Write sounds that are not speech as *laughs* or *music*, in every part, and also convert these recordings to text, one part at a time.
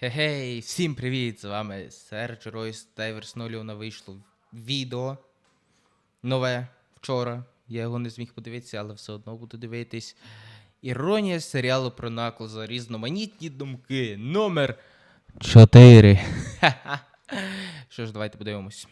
Хе-хей, всім привіт! З вами Серж Ройс Дайверс Ноліона вийшло відео нове вчора. Я його не зміг подивитися, але все одно буду дивитись. Іронія серіалу про Наклза. Різноманітні думки. Номер 4. *laughs* Що ж, давайте подивимось.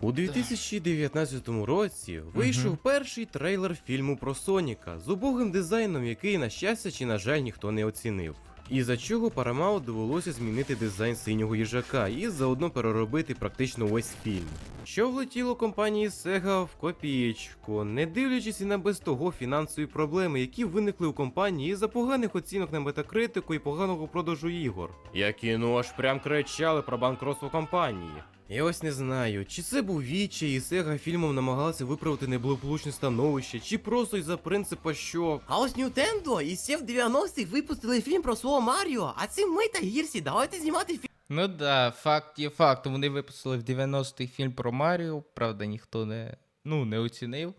У 2019 році вийшов перший трейлер фільму про Соніка з убогим дизайном, який, на щастя чи на жаль, ніхто не оцінив. І за чого Paramount довелося змінити дизайн синього їжака і заодно переробити практично весь фільм. Що влетіло компанії Sega в копієчку, не дивлячись і на без того фінансові проблеми, які виникли у компанії із-за поганих оцінок на метакритику і поганого продажу ігор. Які ну аж прям кричали про банкротство компанії. Я ось не знаю, чи це був Вічі і Сега фільмом намагалися виправити неблагополучне становище, чи просто із-за принципа, що. А ось Nintendo і ще в 90-х випустили фільм про свого Маріо, а це ми та гірсі, давайте знімати фільм. Ну да, факт є фактом. Вони випустили в 90-х фільм про Маріо, правда, ніхто не, ну, не оцінив.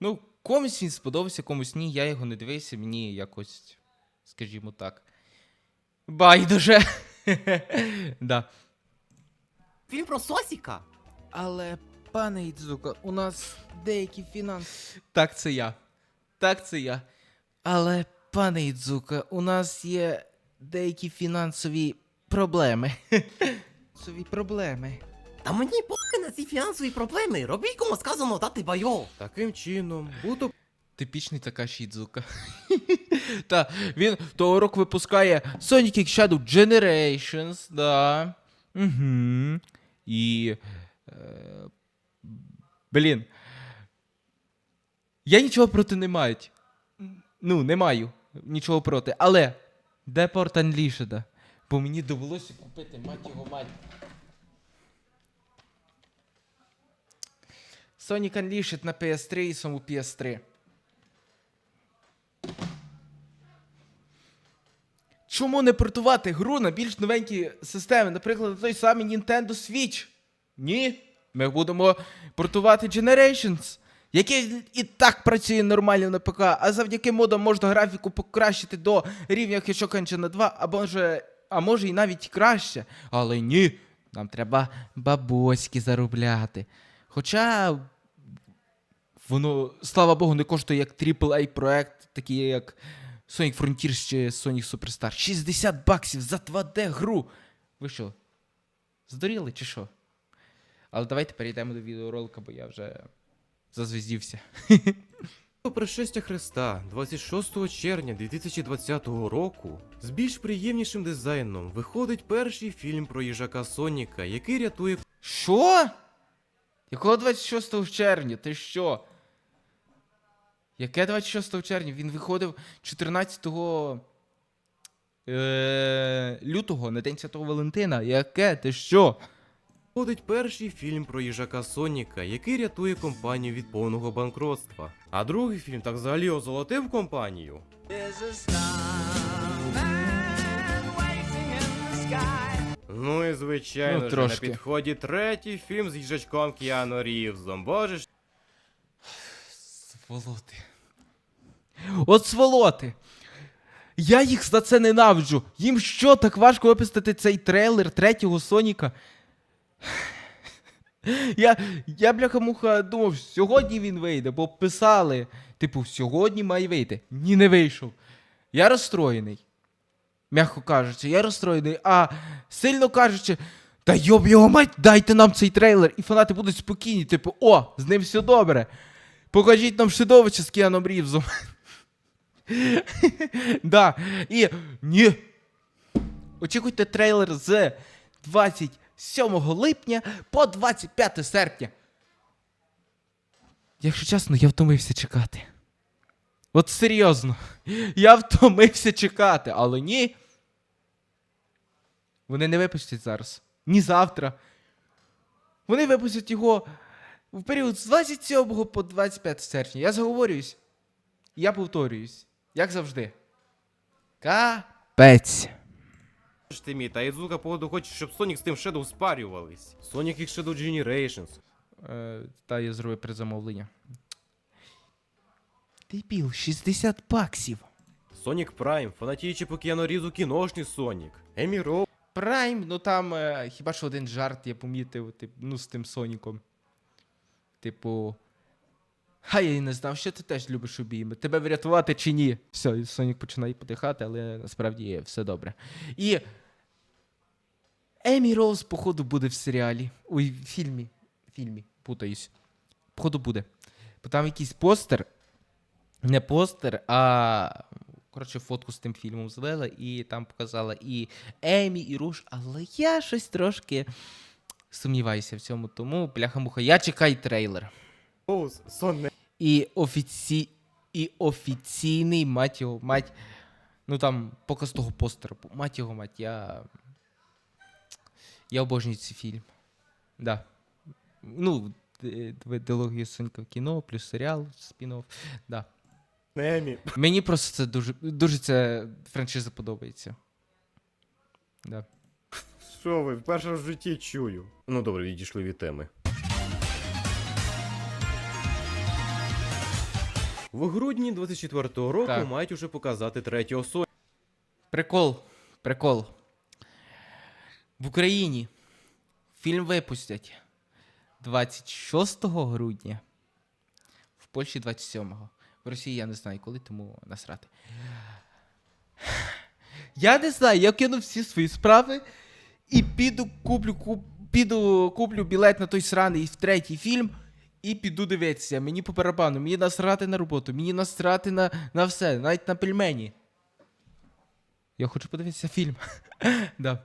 Ну, комусь він сподобався, комусь ні, я його не дивився, мені якось, скажімо так. Байдуже. *laughs* да. Фільм про Сосіка. Але, пане Ідзука, у нас деякі фінанси. Так, це я. Так, це я. Але, пане Ідзука, у нас є деякі фінансові проблеми. *laughs* Фінансові проблеми. Та мені поки на ці фінансові проблеми. Робіть кому сказано дати байо. Таким чином, буто Типічний така Шідзука. *laughs* Та, він того року випускає Sonic X Shadow Generations, да. Угу. І. Е, блін. Я нічого проти не маю. Ну, не маю нічого проти. Але де порт Unleashed? Бо мені довелося купити, мать його мать. Sonic Unleashed на PS3 і саму PS3. Чому не портувати гру на більш новенькі системи, наприклад, на той самий Nintendo Switch? Ні. Ми будемо портувати Generations, який і так працює нормально на ПК, а завдяки модам можна графіку покращити до рівня Хешок Engine 2, або може, а може і навіть краще. Але ні, нам треба бабоськи заробляти. Хоча воно, слава Богу, не коштує як AAA проект, такий як Sonic Frontiers чи Sonic Superstar. 60 баксів за 2D гру. Ви що? Здуріли чи що? Але давайте перейдемо до відеоролика, бо я вже зазвіздівся. *laughs* пришестя Христа 26 червня 2020 року з більш приємнішим дизайном виходить перший фільм про їжака Соніка, який рятує Що? Якого 26 червня? Ти що? Яке 26 червня? Він виходив 14 е- лютого на День Святого Валентина. Яке? Ти що? Виходить перший фільм про їжака Соніка, який рятує компанію від повного банкротства. А другий фільм так взагалі озолотив компанію. Ну і звичайно Ну, ж, на трошки. підході третій фільм з їжачком Кіану Рівзом. Боже ж. Сволоти. От сволоти. Я їх за це ненавиджу. Їм що, так важко випустити цей трейлер третього Соніка? Я, я бляха-муха думав, сьогодні він вийде, бо писали. Типу, сьогодні має вийти. Ні, не вийшов. Я розстроєний. М'яко кажучи, я розстроєний, а сильно кажучи, та йоб його мать, дайте нам цей трейлер, і фанати будуть спокійні, типу, о, з ним все добре. Покажіть нам Шидовича з Кіаном Рівзом. да. І ні. Очікуйте трейлер з 27 липня по 25 серпня. Якщо чесно, я втомився чекати. От серйозно. Я втомився чекати, але ні. Вони не випустять зараз. Ні завтра. Вони випустять його в період з 27 по 25 серпня. Я заговорююсь. Я повторююсь. Як завжди. Капець. ж ти мій, та Ідзука, походу, хоче, щоб Сонік з тим Shadow спарювались. Sonic X Shadow Generations. Е, та я зробив передзамовлення. Дебіл, 60 баксів. Сонік Прайм, фанатіючи по Кіану Різу кіношний Сонік, Емі Прайм, ну там е, хіба що один жарт я помітив, тип, ну, з тим Соніком. Типу. Хай я і не знав, що ти теж любиш обійми. Тебе врятувати чи ні? Все, Сонік починає подихати, але насправді все добре. І. Емі Роуз, походу, буде в серіалі. Ой, в фільмі. Фільмі, путаюсь. Походу буде. Бо там якийсь постер. Не постер, а. Коротше, фотку з тим фільмом злила, і там показала і Емі, і Руш, але я щось трошки сумніваюся в цьому, тому бляха-муха, я чекаю трейлер. Сонне. І, офіці... і офіційний, мать його, мать. Ну там показ того постеру. Мать його, мать, я. Я обожнюю цей фільм. Да. Ну, дилогію Сонька в кіно, плюс серіал, спін-офф. Да. Емі. Мені просто це дуже, дуже ця франшиза подобається. Да. Що ви, вперше в житті чую. Ну добре, відійшли від теми. В грудні 24-го року Так. мають уже показати третього Соніка. Прикол. Прикол. В Україні фільм випустять 26 грудня. В Польщі 27-го. В Росії я не знаю коли, тому насрати. Я не знаю, я кину всі свої справи і піду куплю, куп, піду куплю білет на той сраний в третій фільм і піду дивитися. Мені по барабану, мені насрати на роботу, мені насрати на, на все, навіть на пельмені. Я хочу подивитися фільм. *laughs* да.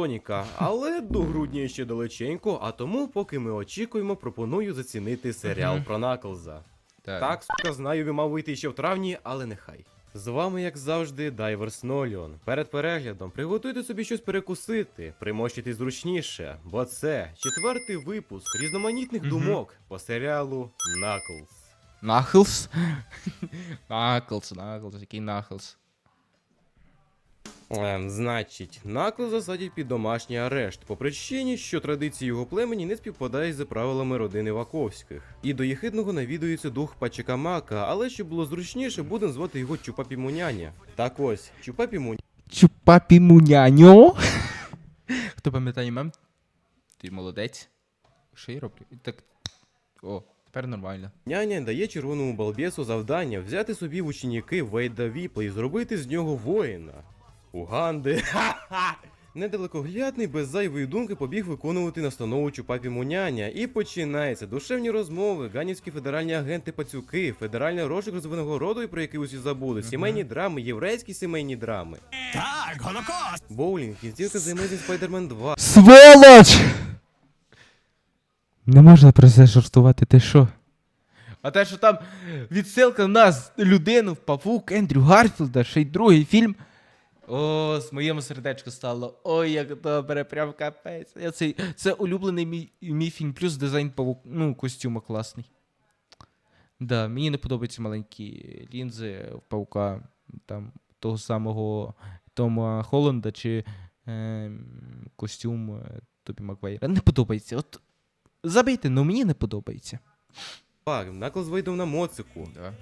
Соніка, але до грудня ще далеченько, а тому, поки ми очікуємо, пропоную зацінити серіал про Наклза. Так, сука, знаю, він мав вийти ще в травні, але нехай. З вами, як завжди, Дайверс Ноліон. Перед переглядом приготуйте собі щось перекусити, примощити зручніше, бо це четвертий випуск різноманітних Мгм. думок по серіалу Наклз. Нахилс. Наклс, Наклс, який Нахилс. Ем, значить, Наклза засадять під домашній арешт по причині, що традиції його племені не співпадають за правилами родини Ваковських. І до єхидного навідується дух Пачика Мака, але щоб було зручніше, будемо звати його Чупапі Муняня. Так ось, Чупапі Муняня Чупапі муняньо. Хто пам'ятає мем? Ти молодець. Що я роблю? Так. О, тепер нормально. Няня дає червоному балбєсу завдання взяти собі в ученики Вейда Віпла і зробити з нього воїна. Уганди. Ха-ха! *laughs* Недалекоглядний без зайвої думки побіг виконувати настанову Чупапі Муняня, і починається душевні розмови, ганівські федеральні агенти пацюки, федеральний розшук розвиненого роду, про який усі забули, сімейні драми, єврейські сімейні драми. Так, Голокост! Боулінг, кінцівка з Amazing Spider-Man 2. Сволоч! Не можна про це жартувати, ти що? А те, що там відсилка на нас, людину, в павук Ендрю Гарфілда, ще й другий фільм. О, з моєму сердечку стало. Ой, як добре, прям капець. Я цей, це улюблений мій, мій фільм, плюс дизайн павук, ну, костюма класний. Да, мені не подобаються маленькі лінзи в паука, там, того самого Тома Холланда чи ем, костюм е, Тобі Маквейра. Не подобається. От забийте, ну мені не подобається. Так, Наклз вийдов на моцику. Да.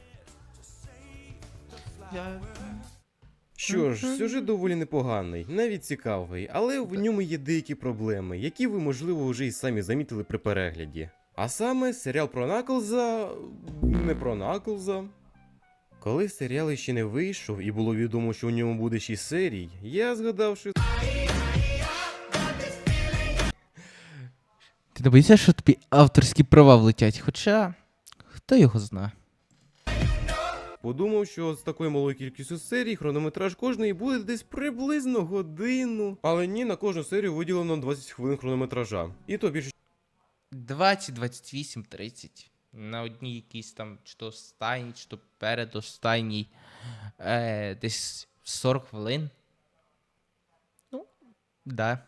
Що ж, сюжет доволі непоганий, навіть цікавий, але в ньому є деякі проблеми, які ви, можливо, вже й самі замітили при перегляді. А саме серіал про Наклза. не про Наклза. Коли серіал ще не вийшов і було відомо, що у ньому буде 6 серій, я згадав, що Ти не боїшся, що тобі авторські права влетять, хоча. Хто його знає? Подумав, що з такою малою кількістю серій хронометраж кожної буде десь приблизно годину. Але ні, на кожну серію виділено 20 хвилин хронометража. І то більше 20, 28, 30. На одній якійсь там, чи то останній, чи то передостанній. Е, десь 40 хвилин. Ну, да.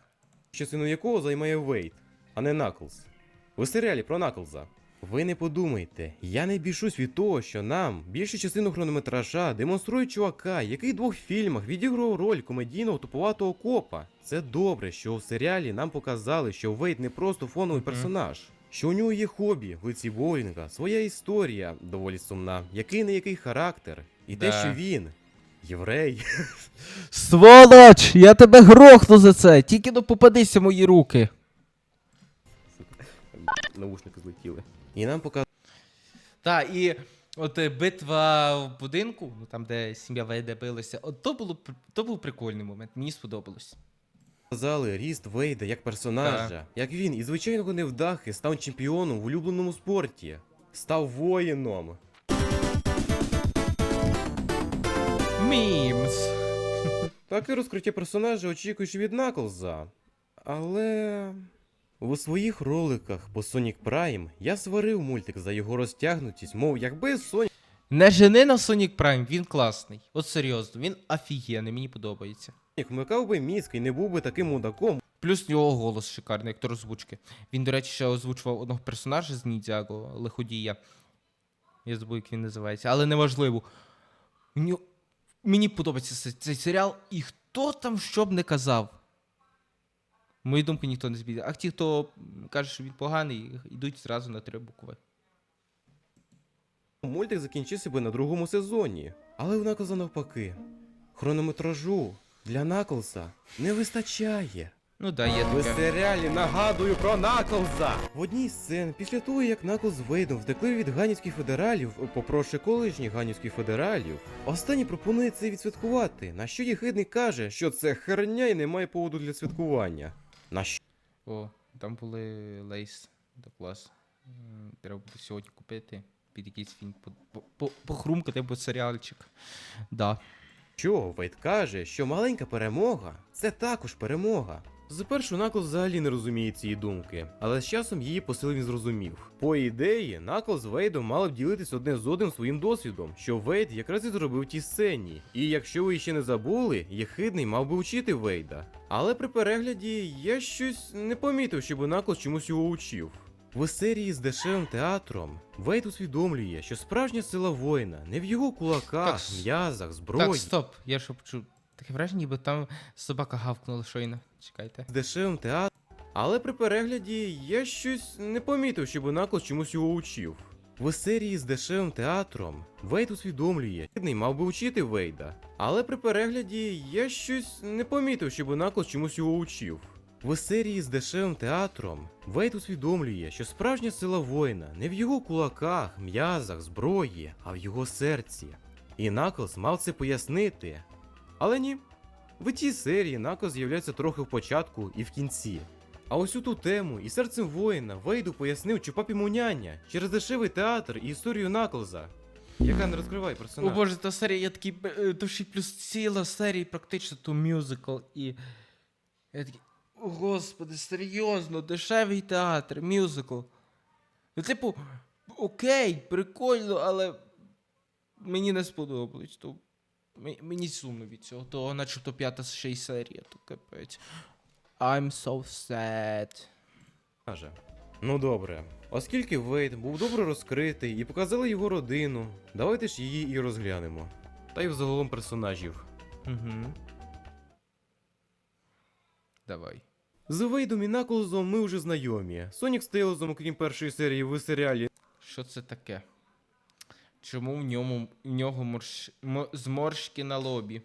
частину якого займає Вейт, а не Наклз. У серіалі про Наклза. Ви не подумайте, я не бішусь від того, що нам більшу частину хронометража демонструють чувака, який в двох фільмах відіграв роль комедійного туповатого копа. Це добре, що у серіалі нам показали, що Вейт не просто фоновий персонаж. Що у нього є хобі в лиці боулінга, своя історія доволі сумна, який не який характер, І Да. те, що він єврей. Сволоч! Я тебе грохну за це! Тільки не попадися в мої руки. Наушники злетіли. І нам показали. Так, і от е, битва в будинку, ну там, де сім'я Вейда билася, от то було пр- то був прикольний момент, мені сподобалось. Показали ріст Вейда як персонажа, як він із звичайного невдахи став чемпіоном в улюбленому спорті, став воїном. Мімс. Таке розкриття персонажа очікуєш від Наклза. Але у своїх роликах по Sonic Prime я сварив мультик за його розтягнутість, мов якби Sonic Не жени на Sonic Prime, він класний. От серйозно, він офігенний, мені подобається. вмикав би мізк і не був би таким мудаком. Плюс в нього голос шикарний, актор озвучки. Він, до речі, ще озвучував одного персонажа з Ніндзяго, лиходія. Я забув, як він називається, але неважливо. В Мені подобається цей, цей серіал, і хто там що б не казав. Мою думку ніхто не збіде. А ті, хто каже, що він поганий, йдуть зразу на три букви. Мультик закінчився би на другому сезоні. Але у Наклза навпаки. Хронометражу для Наклза не вистачає. Ну да, є В серіалі нагадую про Наклза! В одній з сцен, після того, як Наклз Вейдом втекли від ганівських федералів, попроще колишніх ганівських федералів, останній пропонує це відсвяткувати, на що єхидний каже, що це херня і немає поводу для святкування. На що О, там були лейс. до клас. Треба буде сьогодні купити під якийсь фільм. по- по- по- Похрумкати або серіальчик. Да. Що Вейд каже, що маленька перемога це також перемога. Спершу Наклз взагалі не розуміє цієї думки, але з часом її посил він зрозумів. По ідеї, Наклз з Вейдом мали б ділитись одне з одним своїм досвідом, що Вейд якраз і зробив в тій сцені. І якщо ви ще не забули, Єхидний мав би учити Вейда. Але при перегляді я щось не помітив, щоб Наклз чомусь його учив. В серії з дешевим театром Вейд усвідомлює, що справжня сила воїна не в його кулаках, м'язах, зброї. Так, стоп, я що почув. Таке враження, ніби там собака гавкнула щойно. Чекайте. з дешевим театром. Але при перегляді я щось не помітив, щоб Наклз чомусь його учив. В серії з дешевим театром Вейд усвідомлює, Єхидний мав би учити Вейда. Але при перегляді я щось не помітив, щоб Наклз чомусь його учив. В серії з дешевим театром Вейд усвідомлює, що справжня сила воїна не в його кулаках, м'язах, зброї, а в його серці. І Наклз мав це пояснити. Але ні, в тій серії Нако з'являється трохи в початку і в кінці. А ось у ту тему і серцем воїна Вейду пояснив Чупапі Муняння через дешевий театр і історію Наклза, яка не розкриває О боже, та серія я такий, то ще плюс ціла серія, практично то мюзикл і. Я такий. О, господи, серйозно, дешевий театр, мюзикл. Ну, типу, окей, прикольно, але мені не сподобалось. То мені сумно від цього, то начебто п'ята ще й серія, то капець. I'm so sad. Каже. Ну добре, оскільки Вейд був добре розкритий і показали його родину, давайте ж її і розглянемо. Та й взагалом персонажів. Угу. Давай. З Вейдом і Наклзом ми вже знайомі. Сонік з Тейлзом, окрім першої серії в серіалі, Що це таке? Чому в ньому в нього морщ, мо- зморшки на лобі?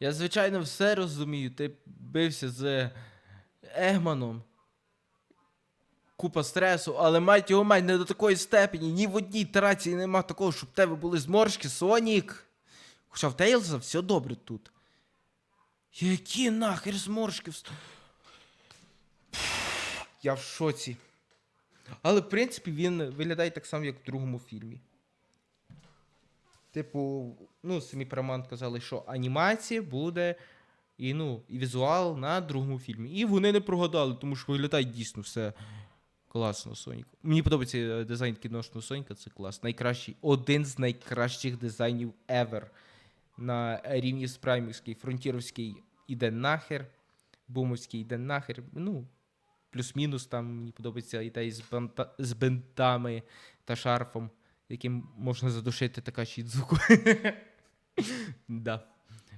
Я, звичайно, все розумію. Ти бився з Егманом. Купа стресу, але мать його мать не до такої степені. Ні в одній трації нема такого, щоб в тебе були зморшки, Сонік. Хоча в Тейлза все добре тут. Які нахер зморшки? Я в шоці. Але, в принципі, він виглядає так само, як в другому фільмі. Типу, ну, самі Paramount казали, що анімація буде і, ну, і візуал на другому фільмі. І вони не прогадали, тому що виглядає дійсно все класно, Сонік. Мені подобається е, дизайн кіношного Соніка, це клас. Найкращий, один з найкращих дизайнів ever. На рівні з праймівський, фронтіровський іде нахер, бумовський іде нахер. Ну, плюс-мінус там мені подобається і та із банта, з бинтами та шарфом, яким можна задушити така Шідзуку. *laughs* да.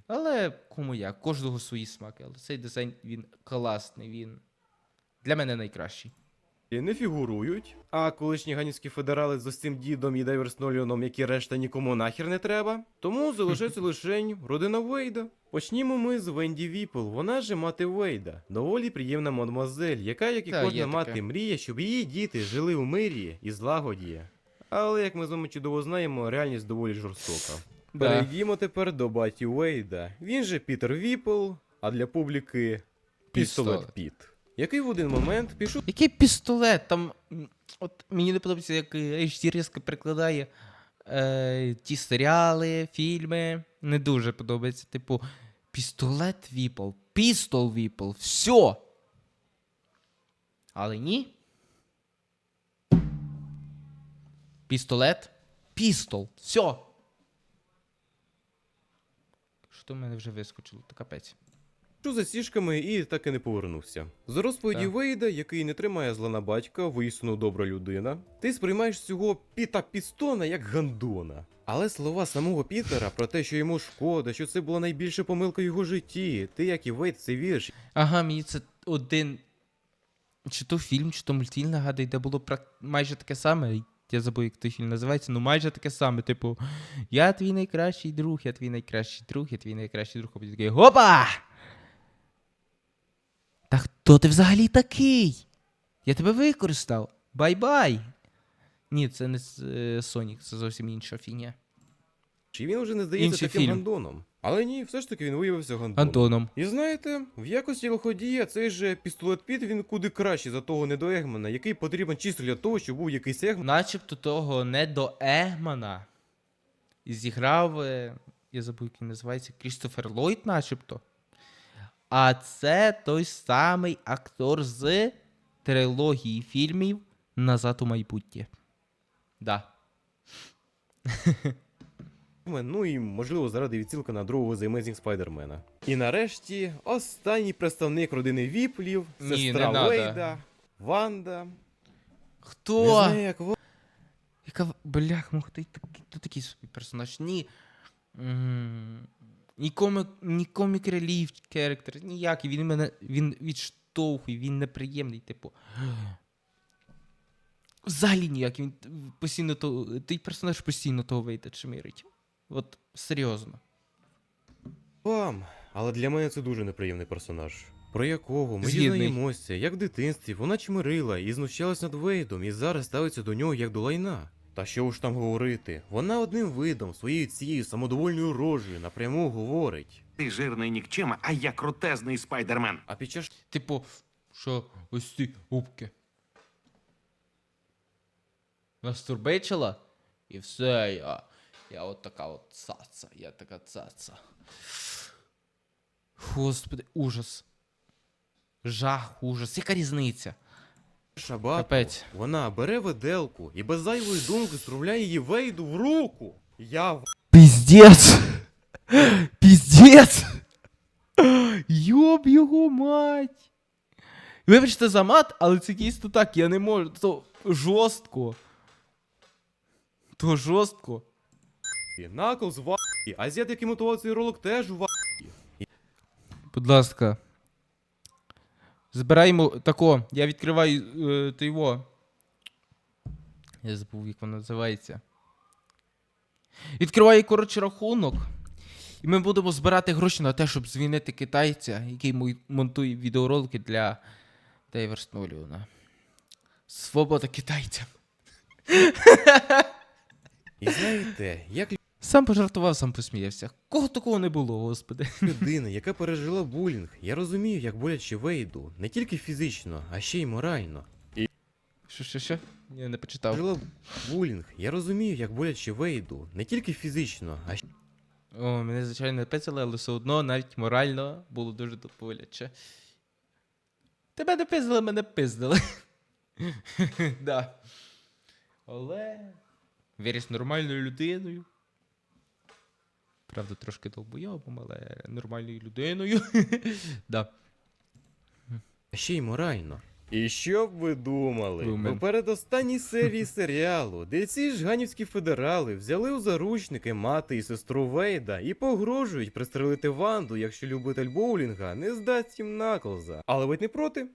Але кому як, кожного свої смаки. Але цей дизайн він класний, він для мене найкращий. Не фігурують. А колишні ганівські федерали з ось цим дідом і Дейверс Ноліоном, які решта нікому нахер не треба. Тому залишається *laughs* лише родина Вейда. Почнімо ми з Венді Віпл. Вона же мати Вейда, доволі приємна мадемуазель, яка, як і Та, є кожна мати, таке. мріє, щоб її діти жили у мирі і злагоді. Але як ми з вами чудово знаємо, реальність доволі жорстока. Перейдімо тепер до баті Уейда. Він же Пітер Віпл, а для публіки Пістолет. Піт. Який в один момент пішов Який пістолет? Там. От мені не подобається, як HD різко перекладає е, ті серіали, фільми. Не дуже подобається. Типу, пістолет Віпл, пістол Віпл, все. Але ні. Пістолет, пістол, все. Що в мене вже вискочило? То капець. За сішками і так і не повернувся. З розповіді Так. Вейда, який не тримає зла на батька, воістину добра людина, ти сприймаєш цього піта пістона як гандона. Але слова самого Пітера про те, що йому шкода, що це була найбільша помилка в його житті, ти, як і Вейд, це віриш, Ага, мені це один. Чи то фільм, чи то мультфільм нагадує, де було прак... майже таке саме. Я забув, як той фільм називається, ну майже таке саме. Типу, я твій найкращий друг, я твій найкращий друг, я твій найкращий друг, а потім такий Гопа! Хто ти взагалі такий? Я тебе використав. Бай-бай! Ні, це не е, Сонік, це зовсім інша фігня. і він вже не здається Інший таким фільм. гандоном. Але ні, все ж таки він виявився гандоном. Антоном. І знаєте, в якості лиходія цей же пістолет Піт він куди кращий за того недоегмана, який потрібен чисто для того, щоб був якийсь егман. Начебто того не до Егмана. Зіграв, е, я забув, як він називається, Крістофер Ллойд, начебто. А це той самий актор з трилогії фільмів Назад у майбутнє. Да. *laughs* Ну і можливо заради відсілка на другого з Amazing Спайдермена. І нарешті останній представник родини Віплів, Ні, сестра не надо. Вейда, Ванда. Хто? Не знаю, як ви. Яка блях, мог ти такий собі персонаж. Ні. М, Ні комік, ні комік релів керектер, ніякий. Він мене він відштовхує, він неприємний, типу. Взагалі ніякий. Він постійно то. Той персонаж постійно того вийде чмирить. От серйозно. Вам. Але для мене це дуже неприємний персонаж. Про якого ми Згідний. дізнаємося, як в дитинстві вона чмирила і знущалась над Вейдом, і зараз ставиться до нього як до лайна. Та що ж там говорити, вона одним видом, своєю цією самодовольною рожею напряму говорить. Ти жирний нікчема, а я крутезний спайдермен. А під час Типу, що ось ці губки. Настурбичила? І все, я. Я от така от цаца, я така цаца. Господи, ужас. Жах, ужас. Яка різниця? Шабату, Капець. вона бере виделку і без зайвої думки струмляє її Вейду в руку. Я в... Піздець! Піздець! Йоб його мать! Вибачте за мат, але це дійсно так, я не можу. То жорстко. То жорстко. Наклз в... Азіат, який мотував цей ролик, теж в... Будь ласка. Збираємо тако. Я відкриваю е, то його. Я забув, як воно називається. Відкриваю, коротше, рахунок. І ми будемо збирати гроші на те, щоб звільнити китайця, який монтує відеоролики для Дейверс Ноліона. Свобода китайцям. І знаєте, як Сам пожартував, сам посміявся. Кого такого не було, господи. *laughs* людина, яка пережила булінг, я розумію, як боляче Вейду, не тільки фізично, а ще й морально. Що, що, що? Я не почитав. Пережила булінг, я розумію, як боляче Вейду, не тільки фізично, а ще О, мене, звичайно, не писали, але все одно навіть морально було дуже боляче. Тебе не пиздили, мене пиздили. *laughs* да. Але. Виріс нормальною людиною. Правда, трошки довбойобом, але нормальною людиною. *laughs* да. ще й морально. І що б ви думали? У передостанній серії *laughs* серіалу, де ці ж ганівські федерали взяли у заручники мати і сестру Вейда і погрожують пристрелити Ванду, якщо любитель боулінга не здасть їм наклза. Але Вейд не проти.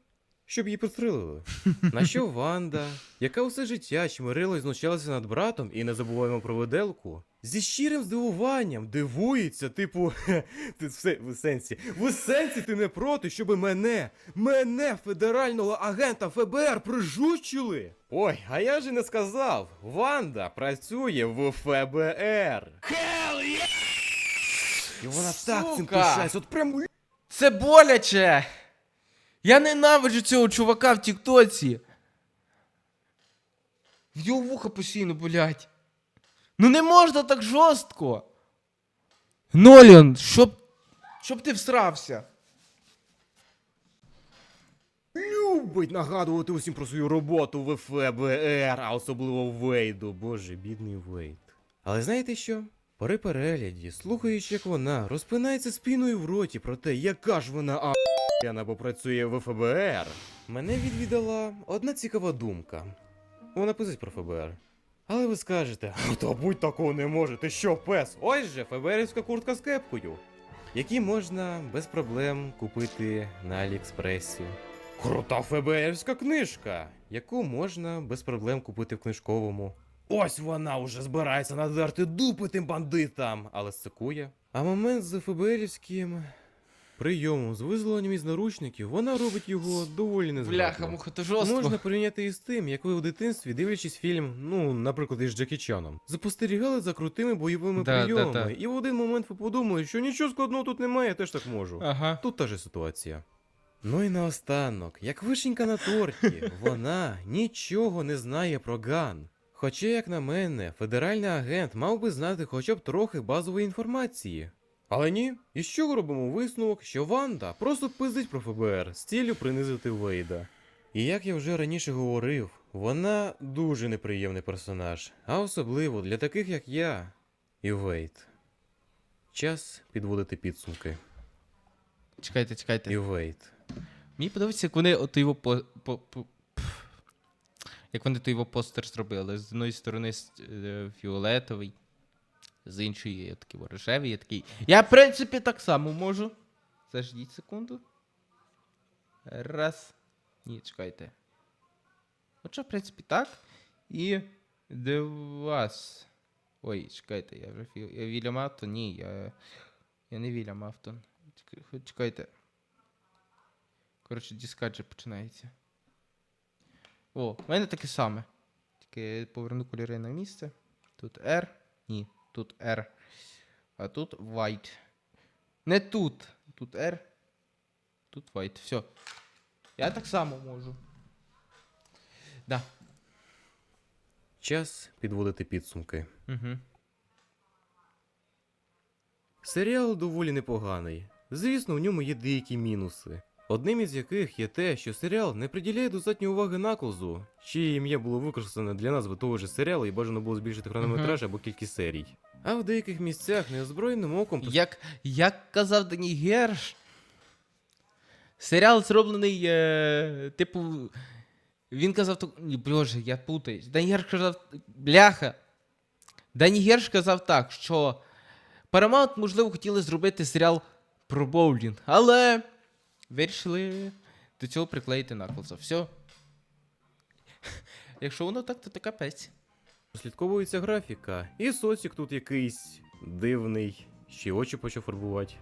щоб її підстрелили. *laughs* На що Ванда, яка усе життя чмирила і знущалася над братом, і не забуваємо про виделку, зі щирим здивуванням дивується, типу, *laughs* ти все в сенсі. В сенсі ти не проти, щоб мене, мене, федерального агента ФБР, прижучили. Ой, а я ж і не сказав. Ванда працює в ФБР. І вона так цим пишається, от прям Це боляче! Я ненавиджу цього чувака в Тіктоці. В його вуха постійно болять. Ну не можна так жорстко. Ноліон, щоб. Щоб ти всрався. любить нагадувати усім про свою роботу в ФБР, а особливо Вейду. Боже, бідний Вейд. Але знаєте що? При перегляді, слухаючи, як вона розпинається спіною в роті про те, яка ж вона а**яна, бо працює в ФБР, мене відвідала одна цікава думка. Вона писать про ФБР. Але ви скажете, «А, та будь такого не може, ти що, пес? Ось же ФБРівська куртка з кепкою, які можна без проблем купити на Аліекспресі. Крута ФБРівська книжка, яку можна без проблем купити в книжковому. Ось вона уже збирається надерти дупи тим бандитам, але сикує. А момент з ФБРівським прийомом з визволенням із наручників, вона робить його доволі Бляха, муха, то жорстко. Можна порівняти із тим, як ви в дитинстві, дивлячись фільм, ну, наприклад, із Джекі Чаном, запостерігали за крутими бойовими Да, да, прийомами, да. і в один момент ви подумали, що нічого складного тут немає, я теж так можу. Ага. Тут та же ситуація. Ну і наостанок, як вишенька на торті, *laughs* вона нічого не знає про Ган. Хоча, як на мене, федеральний агент мав би знати хоча б трохи базової інформації. Але ні, і чого робимо висновок, що Ванда просто пиздить про ФБР з ціллю принизити Вейда. І як я вже раніше говорив, вона дуже неприємний персонаж, а особливо для таких як я і Вейд. Час підводити підсумки. Чекайте, чекайте. І Вейд. Мені подобається, як вони от його по, по, по, як вони той його постер зробили. З одної сторони е, фіолетовий, з іншої є такий рожевий, я такий. Я, в принципі, так само можу. Заждіть секунду. Раз. Ні, чекайте. Хоча, в принципі, так. І вас. Ой, чекайте, я вже фі... я Вільям Автон? Ні, я. Я не Вільям Автон. Чекайте. Коротше, дискаджі починається. О, в мене таке саме. Тільки поверну кольори на місце. Тут R. Ні, тут R. А тут white. Не тут. Тут R. Тут white. Все. Я так само можу. Да. Час підводити підсумки. Угу. Серіал доволі непоганий. Звісно, в ньому є деякі мінуси. Одним із яких є те, що серіал не приділяє достатньо уваги наклзу, чиє ім'я було використане для назви того ж серіалу і бажано було збільшити хронометраж або кількість серій. А в деяких місцях неозброєним оком Як, як казав Дані Герш, серіал зроблений, е, типу. Він казав так. Боже, я путаюсь. Дані Герш казав. Бляха. Дані Герш казав так, що Paramount, можливо, хотіли зробити серіал про боулінг, але вирішили до цього приклеїти наклза. Все. *laughs* Якщо воно так, то така пець. прослідковується графіка, і соцік тут якийсь дивний, ще й очі почав фарбувати.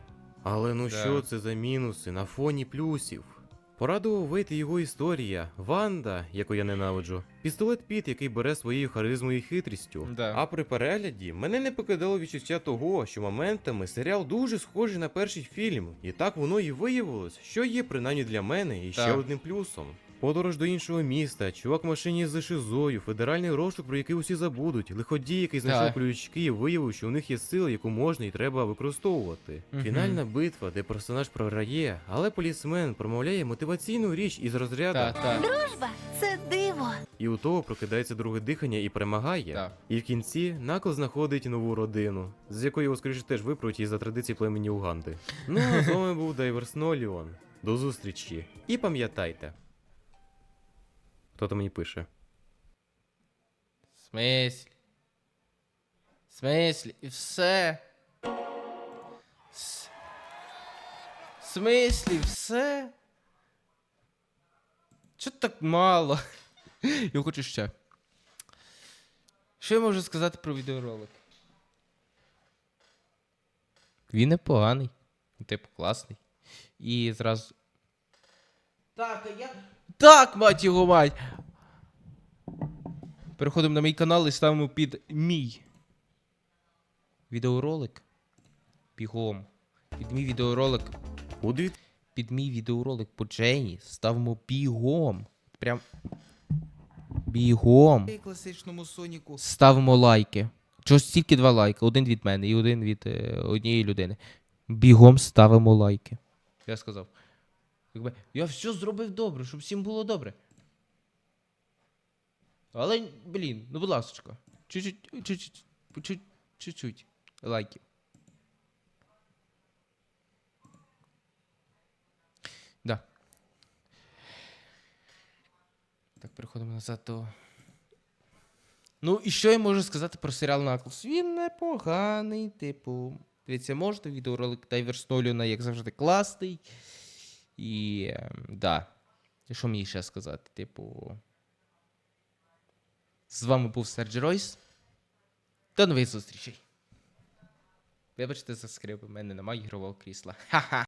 Але ну Да. що це за мінуси на фоні плюсів? Порадував вийти його історія, Ванда, яку я ненавиджу, пістолет Піт, який бере своєю харизмою і хитрістю. Да. А при перегляді мене не покидало відчуття того, що моментами серіал дуже схожий на перший фільм, і так воно і виявилось, що є принаймні для мене і ще одним плюсом. Подорож до іншого міста, чувак в машині з шизою, федеральний розшук, про який усі забудуть, лиходій, який знайшов ключки і виявив, що у них є сила, яку можна і треба використовувати. Мгм. Фінальна битва, де персонаж програє, але полісмен промовляє мотиваційну річ із розряду, Так, так. Дружба це диво. і у того прокидається друге дихання і перемагає. Так. І в кінці Накл знаходить нову родину, з якої його скоріше теж випруть із за традиції племені Уганди. Ну а з вами був Дайверс Ноліон. До зустрічі. І пам'ятайте. Хто то мені пише? Смислі? Смислі? І все. С- смислі, все? Що так мало? *laughs* Я хочу ще. Що я можу сказати про відеоролик? Він непоганий. Типу, класний. І зразу. Так, а я. Так, мать його мать! Переходимо на мій канал і ставимо під мій відеоролик. Бігом. Під мій відеоролик. У Під мій відеоролик по Джейні ставимо бігом. Прям. Бігом. Класичному Соніку. Ставимо лайки. Чогось тільки два лайки. Один від мене і один від е, однієї людини. Бігом ставимо лайки. Я сказав. Якби, я все зробив добре, щоб всім було добре. Але, блін, ну будь ласка. Чуть-чуть, чуть-чуть, чуть- чуть-чуть лайків. Да. Так, переходимо назад до. Ну, і що я можу сказати про серіал Наклз? Він непоганий, типу. Дивіться, можете відеоролик Дайверс Ноліна, як завжди, класний. І. да. Що мені ще сказати? Типу. З вами був Серджі Ройс. До нових зустрічей. Вибачте за скрип, у мене немає ігрового крісла. Ха-ха.